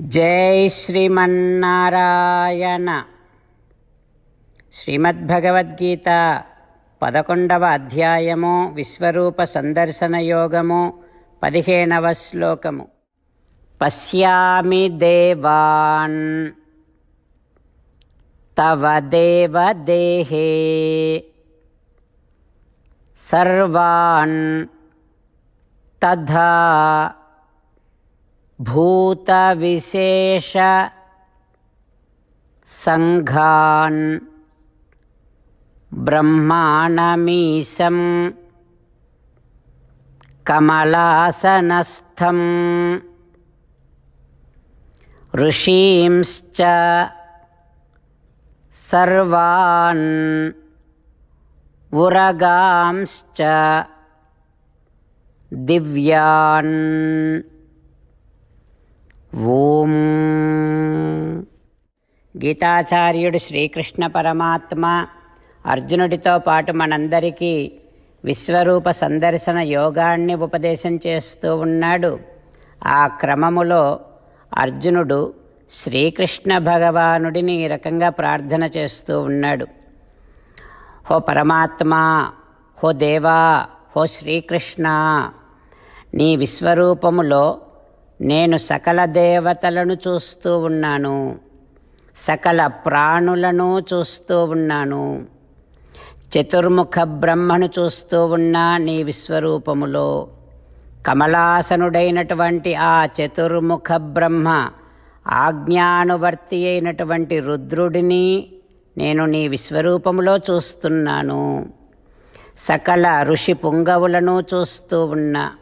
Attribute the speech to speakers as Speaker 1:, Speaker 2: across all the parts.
Speaker 1: జై శ్రీమన్నారాయణ. శ్రీమద్భగవద్గీత పదకొండవ అధ్యాయము విశ్వరూప సందర్శన యోగము పదిహేనవ శ్లోకము. పశ్యామి దేవాన్ తవ దేవ దేహే సర్వాన్ తథా भूतविशेषसङ्घान् ब्रह्माणमीशं कमलासनस्थम् ऋषींश्च सर्वान् उरगांश्च दिव्यान् ఓం. గీతాచార్యుడు శ్రీకృష్ణ పరమాత్మ అర్జునుడితో పాటు మనందరికీ విశ్వరూప సందర్శన యోగాన్ని ఉపదేశం చేస్తూ ఉన్నాడు. ఆ క్రమములో అర్జునుడు శ్రీకృష్ణ భగవానుడిని ఈ రకంగా ప్రార్థన చేస్తూ ఉన్నాడు. హో పరమాత్మ హో దేవా హో శ్రీకృష్ణ నీ విశ్వరూపములో నేను సకల దేవతలను చూస్తూ ఉన్నాను. సకల ప్రాణులను చూస్తూ ఉన్నాను. చతుర్ముఖ బ్రహ్మను చూస్తూ ఉన్నా నీ విశ్వరూపములో కమలాసనుడైనటువంటి ఆ చతుర్ముఖ బ్రహ్మ ఆజ్ఞానువర్తి అయినటువంటి రుద్రుడిని నేను నీ విశ్వరూపములో చూస్తున్నాను. సకల ఋషి పుంగవులను చూస్తూ ఉన్నా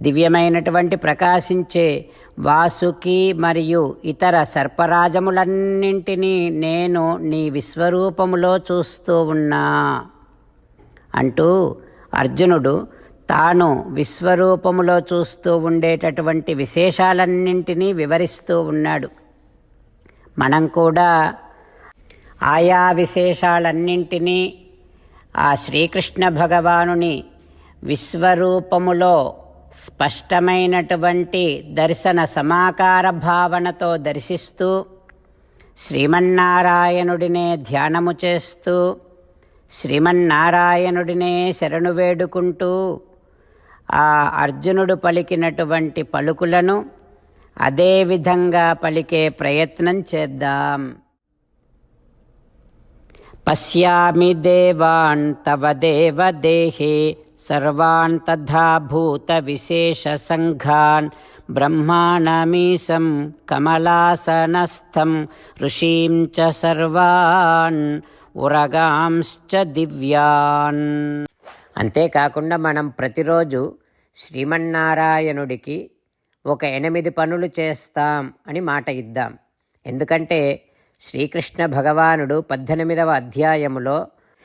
Speaker 1: దివ్యమైనటువంటి ప్రకాశించే వాసుకి మరియు ఇతర సర్పరాజములన్నింటినీ నేను నీ విశ్వరూపములో చూస్తూ ఉన్నా. అంటూ అర్జునుడు తాను విశ్వరూపములో చూస్తూ ఉండేటటువంటి విశేషాలన్నింటినీ వివరిస్తూ ఉన్నాడు. మనం కూడా ఆయా విశేషాలన్నింటినీ ఆ శ్రీకృష్ణ భగవానుని విశ్వరూపములో స్పష్టమైనటువంటి దర్శన సమాకార భావనతో దర్శిస్తూ శ్రీమన్నారాయణుడినే ధ్యానము చేస్తూ శ్రీమన్నారాయణుడినే శరణు వేడుకుంటూ ఆ అర్జునుడు పలికినటువంటి పలుకులను అదే విధంగా పలికే ప్రయత్నం చేద్దాం. పశ్యామి దేవాన్ తవ దేవదేహే దేహే సర్వాన్ తథా భూత విశేష సంఘాన్ బ్రహ్మాణమీశం కమలాసనస్థం ఋషీం చ సర్వాన్ ఉరగాంశ్చ దివ్యాన్ అంతేకాకుండా మనం ప్రతిరోజు శ్రీమన్నారాయణుడికి ఒక ఎనిమిది పనులు చేస్తాం అని మాట ఇద్దాం. ఎందుకంటే శ్రీకృష్ణ భగవానుడు పద్దెనిమిదవ అధ్యాయములో